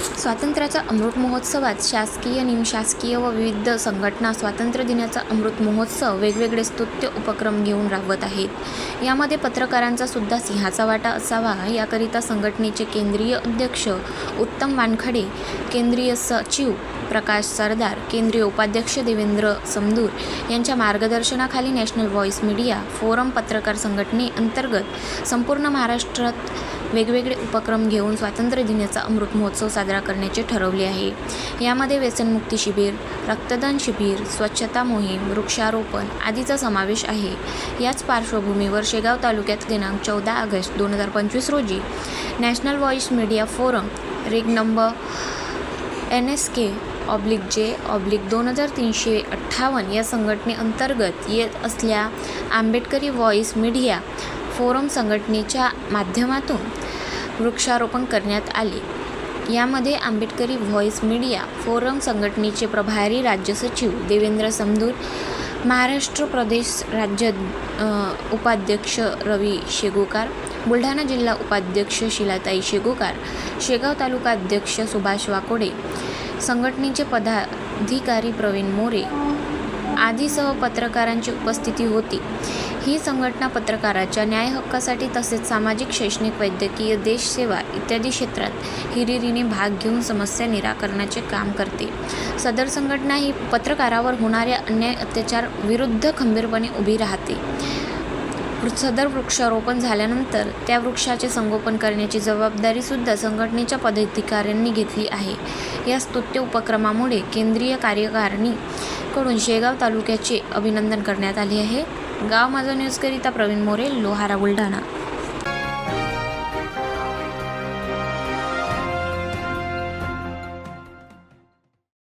स्वातंत्र्याचा अमृत महोत्सवात शासकीय निमशासकीय व विविध संघटना स्वातंत्र्य दिनाचा अमृत महोत्सव वेगवेगळे स्तुत्य उपक्रम घेऊन राबवत आहेत. यामध्ये पत्रकारांचा सुद्धा सिंहाचा वाटा असावा याकरिता संघटनेचे केंद्रीय अध्यक्ष उत्तम वानखडे केंद्रीय सचिव प्रकाश सरदार केंद्रीय उपाध्यक्ष देवेंद्र समदूर यांच्या मार्गदर्शनाखाली नॅशनल व्हॉइस मीडिया फोरम पत्रकार संघटनेअंतर्गत संपूर्ण महाराष्ट्रात वेगवेगळे उपक्रम घेऊन स्वातंत्र्य दिनाचा अमृत महोत्सव साजरा करण्याचे ठरवले आहे. यामध्ये व्यसनमुक्ती शिबिर रक्तदान शिबिर स्वच्छता मोहीम वृक्षारोपण आदीचा समावेश आहे. याच पार्श्वभूमीवर शेगाव तालुक्यात दिनांक चौदा ऑगस्ट दोन हजार पंचवीस रोजी national voice media forum reg number N S K oblique J oblique दोन हजार तीनशे अठ्ठावन्न या संघटनेअंतर्गत येत असल्या आंबेडकरी व्हॉइस मीडिया फोरम संघटनेच्या माध्यमातून वृक्षारोपण करण्यात आले. यामध्ये आंबेडकरी व्हॉइस मीडिया फोरम संघटनेचे प्रभारी राज्य सचिव देवेंद्र समदूर महाराष्ट्र प्रदेश राज्य उपाध्यक्ष रवी शेगोकार बुलढाणा जिल्हा उपाध्यक्ष शिलाताई शेगोकार शेगाव तालुका अध्यक्ष सुभाष वाकोडे संघटनेचे पदाधिकारी प्रवीण मोरे आदीसह पत्रकारांची उपस्थिती होती. ही संघटना पत्रकाराच्या न्याय हक्कासाठी तसेच सामाजिक शैक्षणिक वैद्यकीय देशसेवा इत्यादी क्षेत्रात हिरिरीने भाग घेऊन समस्या निराकरणाचे काम करते. सदर संघटना ही पत्रकारावर होणाऱ्या अन्याय अत्याचार विरुद्ध खंबीरपणे उभी राहते. सदर वृक्षारोपण झाल्यानंतर त्या वृक्षाचे संगोपन करण्याची जबाबदारीसुद्धा संघटनेच्या पदाधिकाऱ्यांनी घेतली आहे. या स्तुत्य उपक्रमामुळे केंद्रीय कार्यकारिणीकडून शेगाव तालुक्याचे अभिनंदन करण्यात आले आहे. गाव माझा न्यूजकरिता प्रवीण मोरे लोहारा बुलढाणा.